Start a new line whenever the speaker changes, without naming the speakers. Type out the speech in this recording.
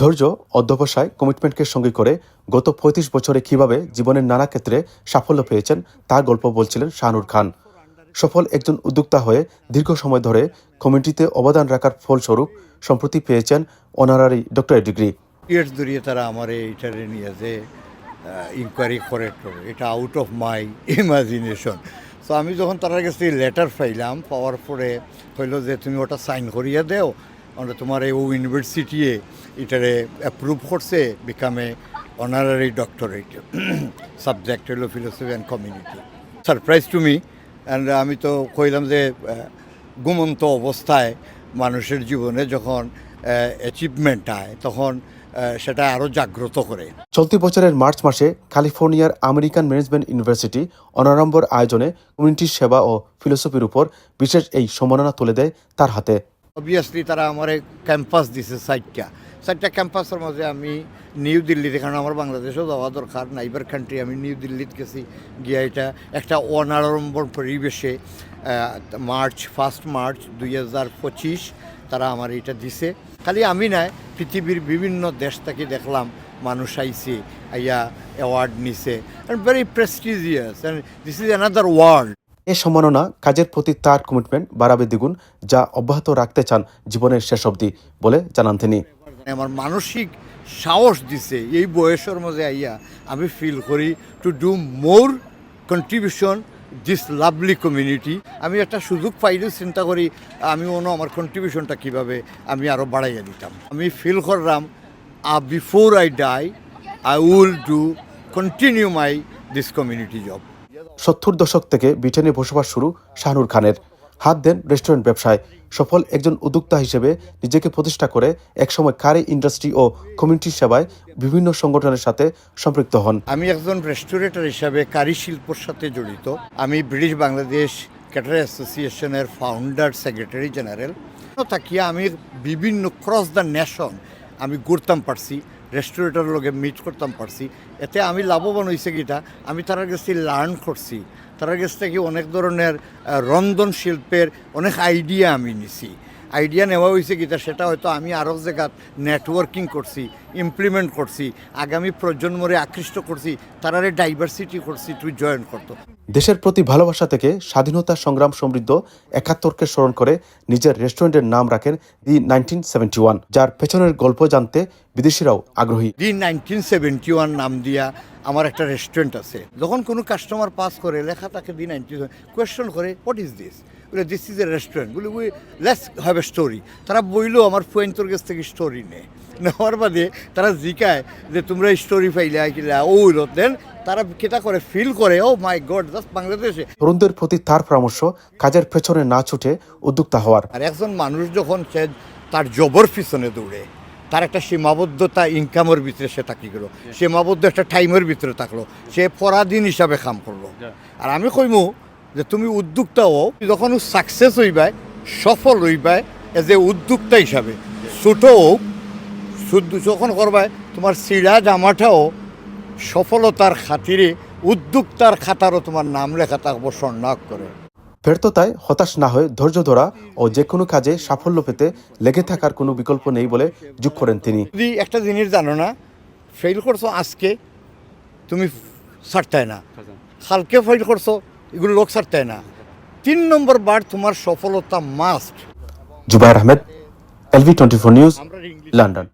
ধৈর্য, অধ্যবসায় কমিটমেন্টকে সঙ্গে করে গত পঁয়ত্রিশ বছরে কীভাবে জীবনের নানা ক্ষেত্রে সাফল্য পেয়েছেন তার গল্প বলছিলেন শাহনুর খান। সফল একজন উদ্যোক্তা হয়ে দীর্ঘ সময় ধরে কমিউনিটিতে অবদান রাখার ফলস্বরূপ সম্প্রতি পেয়েছেন অনারারি ডক্টরেট ডিগ্রি
ইয়ার্স ধরিয়ে তারা আমার এইটারে নিয়ে যে ইনকোয়ারি করে তো এটা out of my imagination so আমি যখন তার কাছে লেটার পাইলাম, পাওয়ার পরে হইল যে, তুমি ওটা সাইন করিয়া দেও মানে তোমার এই ও ইউনিভার্সিটিয়ে এটারে অ্যাপ্রুভ করছে বিকামে অনারারি ডক্টরেট সাবজেক্ট হলো philosophy and community surprise to me and আমি তো কইলাম যে ঘুমন্ত অবস্থায় মানুষের জীবনে যখন অ্যাচিভমেন্ট আয়, তখন সেটা আরও জাগ্রত করে।
চলতি বছরের মার্চ মাসে ক্যালিফোর্নিয়ার আমেরিকান ম্যানেজমেন্ট ইউনিভার্সিটি অনারম্বর আয়োজনে কমিউনিটির সেবা ও ফিলোসফির উপর বিশেষ এই সম্মাননা তুলে দেয় তার হাতে।
অবভিয়াসলি তারা আমার ক্যাম্পাস দিছে সাইটটা সাইটটা ক্যাম্পাসের মাঝে আমি নিউ দিল্লিতে কারণ আমার বাংলাদেশেও যাওয়া দরকার নাইবার কান্ট্রি আমি নিউ দিল্লিতে গেছি, গিয়া এটা একটা অনাড়ম্বর পরিবেশে মার্চ ফার্স্ট মার্চ দুই হাজার পঁচিশ তারা আমার এটা দিছে। খালি আমি নাই পৃথিবীর বিভিন্ন দেশ থেকে দেখলাম মানুষ আইছে, আইয়া অ্যাওয়ার্ড নিছে and very prestigious and this is another world
এ সম্মাননা কাজের প্রতি তার কমিটমেন্ট বাড়াবে দ্বিগুণ, যা অব্যাহত রাখতে চান জীবনের শেষ অবধি, বলে জানান তিনি।
আমার মানসিক সাহস দিছে, এই বয়সের মধ্যে আইয়া আমি ফিল করি to do more contribution this lovely community আমি একটা সুযোগ পাইলে চিন্তা করি, আমি অন্য আমার কন্ট্রিবিউশনটা কীভাবে আমি আরও বাড়াইয়া দিতাম। আমি ফিল করলাম, আ before I die I will do continue my this community job
সত্তর দশক থেকে ব্রিটেনে বসবাস শুরু শাহনুর খানের। হাত দেন রেস্টুরেন্ট ব্যবসায়। সফল একজন উদ্যোক্তা হিসেবে নিজেকে প্রতিষ্ঠা করে একসময় কারি ইন্ডাস্ট্রি ও কমিউনিটি সেবায় বিভিন্ন সংগঠনের সাথে সম্পৃক্ত হন।
আমি একজন রেস্টুরেটর হিসাবে কারি শিল্পর সাথে জড়িত। আমি ব্রিটিশ বাংলাদেশ ক্যাটার অ্যাসোসিয়েশনের ফাউন্ডার সেক্রেটারি জেনারেল থাকিয়া আমি বিভিন্ন ক্রস দ্য নেশন আমি ঘুরতাম পারছি। রেস্টুরেটর লগে মিট করতাম পারছি। এতে আমি লাভবান হয়েছে কিটা? আমি তার কাছে লার্ন করছি। তার কাছ থেকে অনেক ধরনের রন্ধন শিল্পের অনেক আইডিয়া আমি নিছি। আইডিয়া নেওয়া হয়েছে কিটা সেটা হয়তো আমি আরও জায়গাত নেটওয়ার্কিং করছি ইমপ্লিমেন্ট করছি আগামী প্রজন্মরে আকৃষ্ট করছি তারারে ডাইভার্সিটি করছি টু জয়েন করতো
দেশের প্রতি ভালোবাসা থেকে স্বাধীনতা সংগ্রাম সমৃদ্ধ একাত্তরকে স্মরণ করে নিজের রেস্টুরেন্টের নাম রাখেন দি নাইনটিন সেভেন্টি ওয়ান যার পেছনের গল্প জানতে বিদেশিরাও আগ্রহী।
দি নাইনটিন সেভেন্টি ওয়ান নাম দিয়া আমার একটা রেস্টুরেন্ট আছে। যখন কোনো কাস্টমার পাস করে লেখা তাকে দিন কোয়েশ্চন করে হোয়াট ইজ দিস বলে দিস ইজ এ রেস্টুরেন্ট বলে we let's have a story তারা বইলেও আমার ফুয়েন্তর কাছ থেকে স্টোরি নেয় নেওয়ার বাদে তারা জিকায় যে তোমরা স্টোরি পাইলে কিলা ও দেন তারা কেটা করে ফিল করে ও মাই গড জাস্ট বাংলাদেশে
তরুণদের প্রতি তার পরামর্শ কাজের পেছনে না ছুটে উদ্যোক্তা হওয়ার।
আর একজন মানুষ যখন সে তার জবর পিছনে দৌড়ে তার একটা সীমাবদ্ধতা ইনকামের ভিতরে সে থাকি গেল। সীমাবদ্ধ একটা টাইমের ভিতরে থাকল। সে পরাধীন হিসাবে কাম করল। আর আমি কইমু যে তুমি উদ্যোক্তা হও যখন সাকসেস হইবাই সফল হইবাই এজ এ উদ্যোক্তা হিসাবে। ছোট হোক যখন করবাই তোমার সিরা জামাটাও সফলতার খাতিরে উদ্যোক্তার খাতারও তোমার নাম লেখা থাকব স্বর্ণাক করে
ব্যর্থতায় হতাশ না হয়ে ধৈর্য ধরা ও যে কোনো কাজে সাফল্য পেতে লেগে থাকার কোনো বিকল্প নেই বলে যোগ করেন তিনি।
যদি একটা জিনিস জানো না ফেল করছ আজকে তুমি ছাড়তে না। কালকে ফেল করছ এগুলো লোক ছাড়তে না। তিন নম্বর বার তোমার সফলতা must
Zubair Ahmed LV twenty four news London.